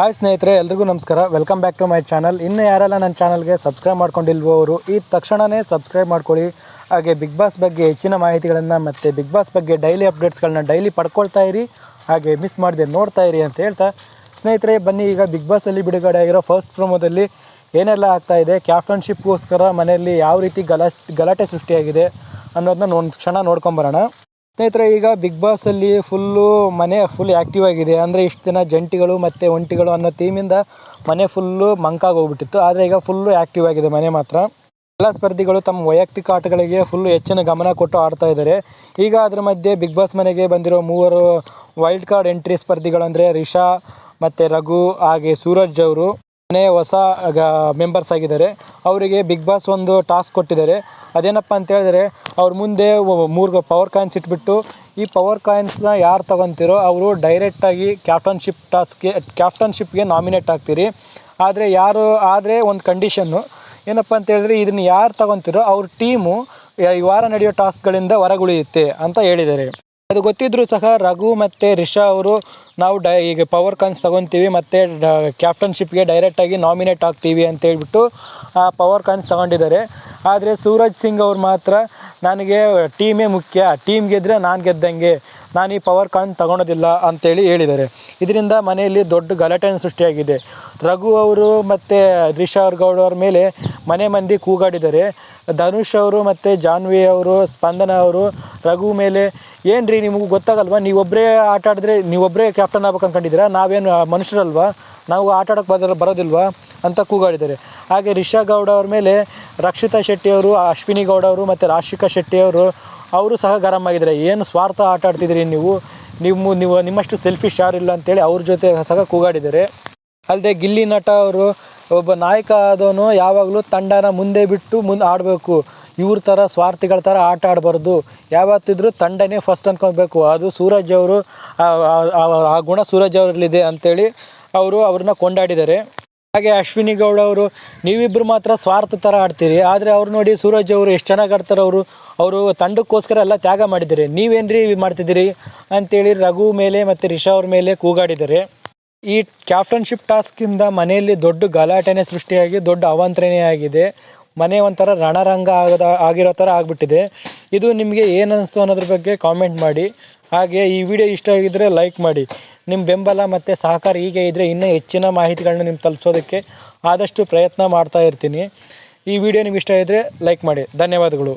Hi ಸ್ನೇಹಿತರೆ, ಎಲ್ರಿಗೂ ನಮಸ್ಕಾರ. Welcome back to my channel ಇನ್ನು ಯಾರೆಲ್ಲ ನನ್ನ ಚಾನಲ್ಗೆ ಸಬ್ಸ್ಕ್ರೈಬ್ ಮಾಡ್ಕೊಂಡಿಲ್ವೋ ಅವರು, ಈ ತಕ್ಷಣವೇ ಸಬ್ಸ್ಕ್ರೈಬ್ ಮಾಡ್ಕೊಳ್ಳಿ. ಹಾಗೆ ಬಿಗ್ ಬಾಸ್ ಬಗ್ಗೆ ಹೆಚ್ಚಿನ ಮಾಹಿತಿಗಳನ್ನು ಮತ್ತು ಬಿಗ್ ಬಾಸ್ ಬಗ್ಗೆ ಡೈಲಿ ಅಪ್ಡೇಟ್ಸ್ಗಳನ್ನ ಡೈಲಿ ಪಡ್ಕೊಳ್ತಾ ಇರಿ. ಹಾಗೆ ಮಿಸ್ ಮಾಡದೆ ನೋಡ್ತಾ ಇರಿ ಅಂತ ಹೇಳ್ತಾ. ಸ್ನೇಹಿತರೆ, ಬನ್ನಿ ಈಗ ಬಿಗ್ ಬಾಸಲ್ಲಿ ಬಿಡುಗಡೆ ಆಗಿರೋ ಫಸ್ಟ್ ಪ್ರೊಮೋದಲ್ಲಿ ಏನೆಲ್ಲ ಆಗ್ತಾ ಇದೆ ಕ್ಯಾಪ್ಟನ್ಶಿಪ್ಗೋಸ್ಕರ ಮನೆಯಲ್ಲಿ ಯಾವ ರೀತಿ ಗಲಾಸ್ ಗಲಾಟೆ ಸೃಷ್ಟಿಯಾಗಿದೆ ಅನ್ನೋದನ್ನ ಒಂದು ಕ್ಷಣ ನೋಡ್ಕೊಂಬರೋಣ. ಸ್ನೇಹಿತರೆ, ಈಗ ಬಿಗ್ ಬಾಸಲ್ಲಿ ಫುಲ್ಲು ಮನೆ ಫುಲ್ ಆ್ಯಕ್ಟಿವ್ ಆಗಿದೆ. ಅಂದರೆ ಇಷ್ಟು ದಿನ ಜಂಟಿಗಳು ಮತ್ತು ಒಂಟಿಗಳು ಅನ್ನೋ ಥೀಮಿಂದ ಮನೆ ಫುಲ್ಲು ಮಂಕಾಗಿ ಹೋಗ್ಬಿಟ್ಟಿತ್ತು ಆದರೆ ಈಗ ಫುಲ್ಲು ಆ್ಯಕ್ಟಿವ್ ಆಗಿದೆ ಮನೆ ಮಾತ್ರ. ಎಲ್ಲ ಸ್ಪರ್ಧಿಗಳು ತಮ್ಮ ವೈಯಕ್ತಿಕ ಆಟಗಳಿಗೆ ಫುಲ್ಲು ಹೆಚ್ಚಿನ ಗಮನ ಕೊಟ್ಟು ಆಡ್ತಾ ಇದ್ದಾರೆ. ಈಗ ಅದ್ರ ಮಧ್ಯೆ ಬಿಗ್ ಬಾಸ್ ಮನೆಗೆ ಬಂದಿರೋ ಮೂವರು ವೈಲ್ಡ್ ಕಾರ್ಡ್ ಎಂಟ್ರಿ ಸ್ಪರ್ಧಿಗಳು ಅಂದರೆ ರಿಷಾ ಮತ್ತು ರಘು, ಹಾಗೆ ಸೂರಜ್ ಅವರು. ಹೊಸ ಮೆಂಬರ್ಸ್ ಆಗಿದ್ದಾರೆ. ಅವರಿಗೆ ಬಿಗ್ ಬಾಸ್ ಒಂದು ಟಾಸ್ಕ್ ಕೊಟ್ಟಿದ್ದಾರೆ. ಅದೇನಪ್ಪ ಅಂತ ಹೇಳಿದ್ರೆ, ಅವ್ರ ಮುಂದೆ ಮೂರು ಪವರ್ ಕಾಯಿನ್ಸ್ ಇಟ್ಬಿಟ್ಟು, ಈ ಪವರ್ ಕಾಯಿನ್ಸ್ನ ಯಾರು ತಗೊತಿರೋ ಅವರು ಡೈರೆಕ್ಟಾಗಿ ಕ್ಯಾಪ್ಟನ್ಶಿಪ್ ಟಾಸ್ಕ್ಗೆ ಕ್ಯಾಪ್ಟನ್ಶಿಪ್ಗೆ ನಾಮಿನೇಟ್ ಆಗ್ತೀರಿ. ಆದರೆ ಯಾರು, ಆದರೆ ಒಂದು ಕಂಡೀಷನ್ನು ಏನಪ್ಪ ಅಂತ ಹೇಳಿದ್ರೆ, ಇದನ್ನು ಯಾರು ತಗೊತಿರೋ ಅವ್ರ ಟೀಮು ಈ ವಾರ ನಡೆಯೋ ಟಾಸ್ಕ್ಗಳಿಂದ ಹೊರಗುಳಿಯುತ್ತೆ ಅಂತ ಹೇಳಿದ್ದಾರೆ. ಅದು ಗೊತ್ತಿದ್ರು ಸಹ ರಘು ಮತ್ತು ರಿಷಾ ಅವರು ನಾವು ಡೈ ಈಗ ಪವರ್ ಕಾನ್ಸ್ ತೊಗೊತೀವಿ ಮತ್ತು ಕ್ಯಾಪ್ಟನ್ಶಿಪ್ಗೆ ಡೈರೆಕ್ಟಾಗಿ ನಾಮಿನೇಟ್ ಆಗ್ತೀವಿ ಅಂತ ಹೇಳ್ಬಿಟ್ಟು ಆ ಪವರ್ ಕಾನ್ಸ್ ತಗೊಂಡಿದ್ದಾರೆ. ಆದರೆ ಸೂರಜ್ ಸಿಂಗ್ ಅವ್ರು ಮಾತ್ರ ನನಗೆ ಟೀಮೇ ಮುಖ್ಯ. ಟೀಮ್ ಗೆದ್ದರೆ ನಾನು ಗೆದ್ದಂಗೆ. ನಾನು ಈ ಪವರ್ ಕಾನ್ ತಗೊಳೋದಿಲ್ಲ ಅಂತೇಳಿ ಹೇಳಿದ್ದಾರೆ. ಇದರಿಂದ ಮನೆಯಲ್ಲಿ ದೊಡ್ಡ ಗಲಾಟೆಯನ್ನು ಸೃಷ್ಟಿಯಾಗಿದೆ. ರಘು ಅವರು ಮತ್ತು ರಿಷಾ ಗೌಡ ಅವ್ರ ಮೇಲೆ ಮನೆ ಮಂದಿ ಕೂಗಾಡಿದ್ದಾರೆ. ಧನುಷ್ ಅವರು ಮತ್ತು ಜಾನ್ವಿ ಅವರು, ಸ್ಪಂದನ ಅವರು, ರಘು ಮೇಲೆ ಏನು ರೀ ನಿಮಗೂ ಗೊತ್ತಾಗಲ್ವಾ? ನೀವೊಬ್ಬರೇ ಆಟ ಆಡಿದ್ರೆ ನೀವೊಬ್ಬರೇ ಕ್ಯಾಪ್ಟನ್ ಆಗ್ಬೇಕು ಅಂದ್ಕೊಂಡಿದ್ದೀರಾ ನಾವೇನು ಮನುಷ್ಯರಲ್ವಾ? ನಾವು ಆಟ ಆಡೋಕ್ಕೆ ಬರೋದಿಲ್ವಾ? ಅಂತ ಕೂಗಾಡಿದ್ದಾರೆ. ಹಾಗೆ ರಿಷಾ ಗೌಡ ಅವ್ರ ಮೇಲೆ ರಕ್ಷಿತಾ ಶೆಟ್ಟಿ ಅವರು, ಅಶ್ವಿನಿ ಗೌಡ ಅವರು ಮತ್ತು ರಾಶಿಕಾ ಶೆಟ್ಟಿ ಅವರು ಸಹ ಗರಂ ಆಗಿದ್ದಾರೆ. ಏನು ಸ್ವಾರ್ಥ ಆಟ ಆಡ್ತಿದ್ದೀರಿ ನೀವು? ನಿಮ್ಮ, ನೀವು, ನಿಮ್ಮಷ್ಟು ಸೆಲ್ಫಿಶ್ ಯಾರಿಲ್ಲ ಅಂತೇಳಿ ಅವ್ರ ಜೊತೆ ಸಹ ಕೂಗಾಡಿದ್ದಾರೆ. ಅಲ್ಲದೆ ಗಿಲ್ಲಿ ನಟ ಅವರು ಒಬ್ಬ ನಾಯಕ ಆದವನು ಯಾವಾಗಲೂ ತಂಡನ ಮುಂದೆ ಬಿಟ್ಟು ಮುಂದೆ ಆಡಬೇಕು. ಇವ್ರ ಥರ, ಸ್ವಾರ್ಥಿಗಳ ಥರ ಆಟ ಆಡಬಾರ್ದು. ಯಾವತ್ತಿದ್ರೂ ತಂಡನೇ ಫಸ್ಟ್ ಅನ್ಕೊಬೇಕು. ಅದು ಸೂರಜ್ ಅವರು ಆ- ಗುಣ ಸೂರಜ್ ಅವರಲ್ಲಿದೆ ಅಂತೇಳಿ ಅವರು ಅವ್ರನ್ನ ಕೊಂಡಾಡಿದ್ದಾರೆ. ಹಾಗೆ ಅಶ್ವಿನಿ ಗೌಡ ಅವರು ನೀವಿಬ್ಬರು ಮಾತ್ರ ಸ್ವಾರ್ಥ ಥರ ಆಡ್ತೀರಿ. ಆದರೆ ಅವ್ರು ನೋಡಿ ಸೂರಜ್ ಅವರು ಎಷ್ಟು ಚೆನ್ನಾಗಿ ಆಡ್ತಾರೆ ಅವರು. ಅವರು ತಂಡಕ್ಕೋಸ್ಕರ ಎಲ್ಲ ತ್ಯಾಗ ಮಾಡಿದ್ದಾರೆ. ರೀ ಮಾಡ್ತಿದ್ದೀರಿ? ಅಂತೇಳಿ ರಘು ಮೇಲೆ ಮತ್ತು ರಿಷಾ ಅವ್ರ ಮೇಲೆ ಕೂಗಾಡಿದ್ದಾರೆ. ಈ ಕ್ಯಾಪ್ಟನ್ಶಿಪ್ ಟಾಸ್ಕಿಂದ ಮನೆಯಲ್ಲಿ ದೊಡ್ಡ ಗಲಾಟೆನೇ ಸೃಷ್ಟಿಯಾಗಿ, ದೊಡ್ಡ ಅವಾಂತರನೇ ಮನೆ ಒಂಥರ ರಣರಂಗ ಆಗದ, ಆಗಿರೋ ಥರ ಆಗಿಬಿಟ್ಟಿದೆ. ಇದು ನಿಮಗೆ ಏನು ಅನಿಸ್ತು ಅನ್ನೋದ್ರ ಬಗ್ಗೆ ಕಾಮೆಂಟ್ ಮಾಡಿ. ಹಾಗೆ ಈ ವಿಡಿಯೋ ಇಷ್ಟ ಆಗಿದ್ದರೆ ಲೈಕ್ ಮಾಡಿ. ನಿಮ್ಮ ಬೆಂಬಲ ಮತ್ತು ಸಹಕಾರ ಹೀಗೆ ಇದ್ದರೆ ಇನ್ನೂ ಹೆಚ್ಚಿನ ಮಾಹಿತಿಗಳನ್ನ ನಿಮ್ಗೆ ತಲುಪಿಸೋದಕ್ಕೆ ಆದಷ್ಟು ಪ್ರಯತ್ನ ಮಾಡ್ತಾ ಇರ್ತೀನಿ. ಈ ವಿಡಿಯೋ ನಿಮ್ಗೆ ಇಷ್ಟ ಇದ್ದರೆ ಲೈಕ್ ಮಾಡಿ. ಧನ್ಯವಾದಗಳು.